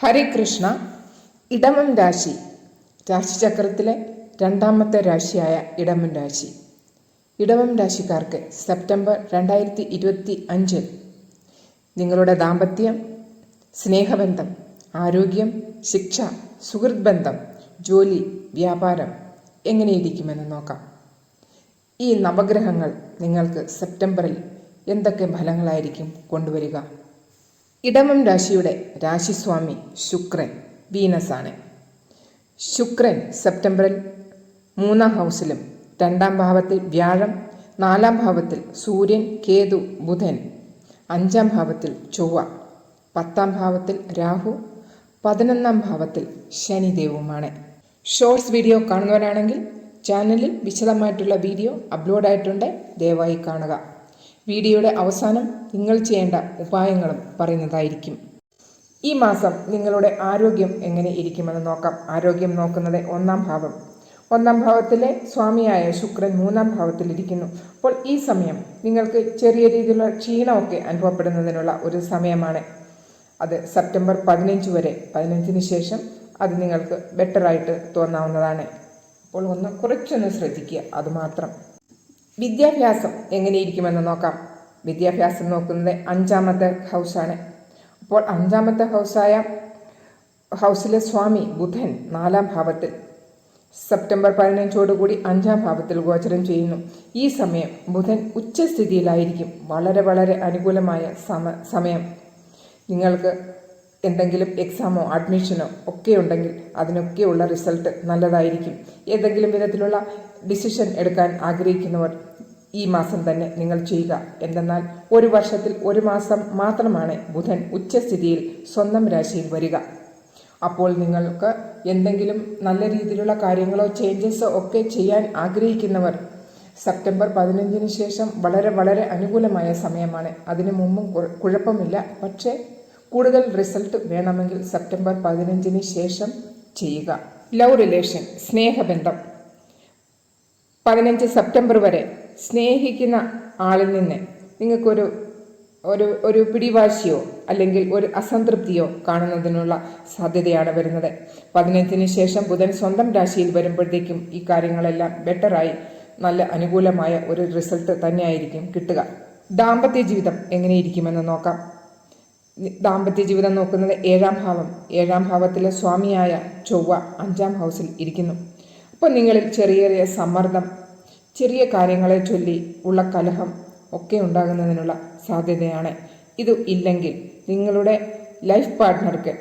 ഹരികൃഷ്ണ ഇടമം രാശി. രാശിചക്രത്തിലെ രണ്ടാമത്തെ രാശിയായ ഇടമം രാശി. ഇടമം രാശിക്കാർക്ക് സെപ്റ്റംബർ രണ്ടായിരത്തി ഇരുപത്തി അഞ്ച് നിങ്ങളുടെ ദാമ്പത്യം സ്നേഹബന്ധം ആരോഗ്യം ശിക്ഷ സുഹൃത് ബന്ധം ജോലി വ്യാപാരം എങ്ങനെയിരിക്കുമെന്ന് നോക്കാം. ഈ നവഗ്രഹങ്ങൾ നിങ്ങൾക്ക് സെപ്റ്റംബറിൽ എന്തൊക്കെ ഫലങ്ങളായിരിക്കും കൊണ്ടുവരിക? ഇടമം രാശിയുടെ രാശിസ്വാമി ശുക്രൻ വീനസാണ്. ശുക്രൻ സെപ്റ്റംബറിൽ മൂന്നാം ഹൗസിലും രണ്ടാം ഭാവത്തിൽ വ്യാഴം നാലാം ഭാവത്തിൽ സൂര്യൻ കേതു ബുധൻ അഞ്ചാം ഭാവത്തിൽ ചൊവ്വ പത്താം ഭാവത്തിൽ രാഹു പതിനൊന്നാം ഭാവത്തിൽ ശനിദേവുമാണ്. ഷോർട്സ് വീഡിയോ കാണുന്നവരാണെങ്കിൽ ചാനലിൽ വിശദമായിട്ടുള്ള വീഡിയോ അപ്ലോഡ് ആയിട്ടുണ്ട് ദയവായി കാണുക. വീഡിയോയുടെ അവസാനം നിങ്ങൾ ചെയ്യേണ്ട ഉപായങ്ങളും പറയുന്നതായിരിക്കും. ഈ മാസം നിങ്ങളുടെ ആരോഗ്യം എങ്ങനെ ഇരിക്കുമെന്ന് നോക്കാം. ആരോഗ്യം നോക്കുന്നത് ഒന്നാം ഭാവം. ഒന്നാം ഭാവത്തിലെ സ്വാമിയായ ശുക്രൻ മൂന്നാം ഭാവത്തിലിരിക്കുന്നു അപ്പോൾ ഈ സമയം നിങ്ങൾക്ക് ചെറിയ രീതിയിലുള്ള ക്ഷീണമൊക്കെ അനുഭവപ്പെടുന്നതിനുള്ള ഒരു സമയമാണ്. അത് സെപ്റ്റംബർ പതിനഞ്ച് വരെ. പതിനഞ്ചിന് ശേഷം അത് നിങ്ങൾക്ക് ബെറ്ററായിട്ട് തോന്നാവുന്നതാണ്. അപ്പോൾ ഒന്ന് കുറച്ചൊന്ന് ശ്രദ്ധിക്കുക അതുമാത്രം വിദ്യാഭ്യാസം എങ്ങനെയിരിക്കുമെന്ന് നോക്കാം. വിദ്യാഭ്യാസം നോക്കുന്നത് അഞ്ചാമത്തെ ഹൗസാണ് അപ്പോൾ അഞ്ചാമത്തെ ഹൗസായ ഹൗസിലെ സ്വാമി ബുധൻ നാലാം ഭാവത്തിൽ സെപ്റ്റംബർ പതിനഞ്ചോടുകൂടി അഞ്ചാം ഭാവത്തിൽ ഗോചരം ചെയ്യുന്നു. ഈ സമയം ബുധൻ ഉച്ചസ്ഥിതിയിലായിരിക്കും. വളരെ വളരെ അനുകൂലമായ സമ സമയം. നിങ്ങൾക്ക് എന്തെങ്കിലും എക്സാമോ അഡ്മിഷനോ ഒക്കെ ഉണ്ടെങ്കിൽ അതിനൊക്കെയുള്ള റിസൾട്ട് നല്ലതായിരിക്കും. ഏതെങ്കിലും വിധത്തിലുള്ള ഡിസിഷൻ എടുക്കാൻ ആഗ്രഹിക്കുന്നവർ ഈ മാസം തന്നെ നിങ്ങൾ ചെയ്യുക. എന്തെന്നാൽ ഒരു വർഷത്തിൽ ഒരു മാസം മാത്രമാണ് ബുധൻ ഉച്ചസ്ഥിതിയിൽ സ്വന്തം രാശിയിൽ വരിക. അപ്പോൾ നിങ്ങൾക്ക് എന്തെങ്കിലും നല്ല രീതിയിലുള്ള കാര്യങ്ങളോ ചേഞ്ചസോ ഒക്കെ ചെയ്യാൻ ആഗ്രഹിക്കുന്നവർ സെപ്റ്റംബർ പതിനഞ്ചിന് ശേഷം വളരെ വളരെ അനുകൂലമായ സമയമാണ്. അതിനു മുമ്പും കുഴപ്പമില്ല. പക്ഷേ കൂടുതൽ റിസൾട്ട് വേണമെങ്കിൽ സെപ്റ്റംബർ പതിനഞ്ചിന് ശേഷം ചെയ്യുക. ലവ് റിലേഷൻ സ്നേഹബന്ധം. പതിനഞ്ച് സെപ്റ്റംബർ വരെ സ്നേഹിക്കുന്ന ആളിൽ നിന്ന് നിങ്ങൾക്കൊരു ഒരു ഒരു പിടിവാശിയോ അല്ലെങ്കിൽ ഒരു അസംതൃപ്തിയോ കാണുന്നതിനുള്ള സാധ്യതയാണ് വരുന്നത്. പതിനഞ്ചിന് ശേഷം ബുധൻ സ്വന്തം രാശിയിൽ വരുമ്പോഴത്തേക്കും ഈ കാര്യങ്ങളെല്ലാം ബെറ്ററായി നല്ല അനുകൂലമായ ഒരു റിസൾട്ട് തന്നെയായിരിക്കും കിട്ടുക. ദാമ്പത്യ ജീവിതം എങ്ങനെയിരിക്കുമെന്ന് നോക്കാം. ദാമ്പത്യ ജീവിതം നോക്കുന്നത് ഏഴാം ഭാവം. ഏഴാം ഭാവത്തിലെ സ്വാമിയായ ചൊവ്വ അഞ്ചാം ഹൗസിൽ ഇരിക്കുന്നു. അപ്പോൾ നിങ്ങളിൽ ചെറിയ ചെറിയ സമ്മർദ്ദം ചെറിയ കാര്യങ്ങളെ ചൊല്ലി ഉള്ള കലഹം ഒക്കെ ഉണ്ടാകുന്നതിനുള്ള സാധ്യതയാണ്. ഇത് ഇല്ലെങ്കിൽ നിങ്ങളുടെ ലൈഫ് പാർട്ട്ണർക്ക്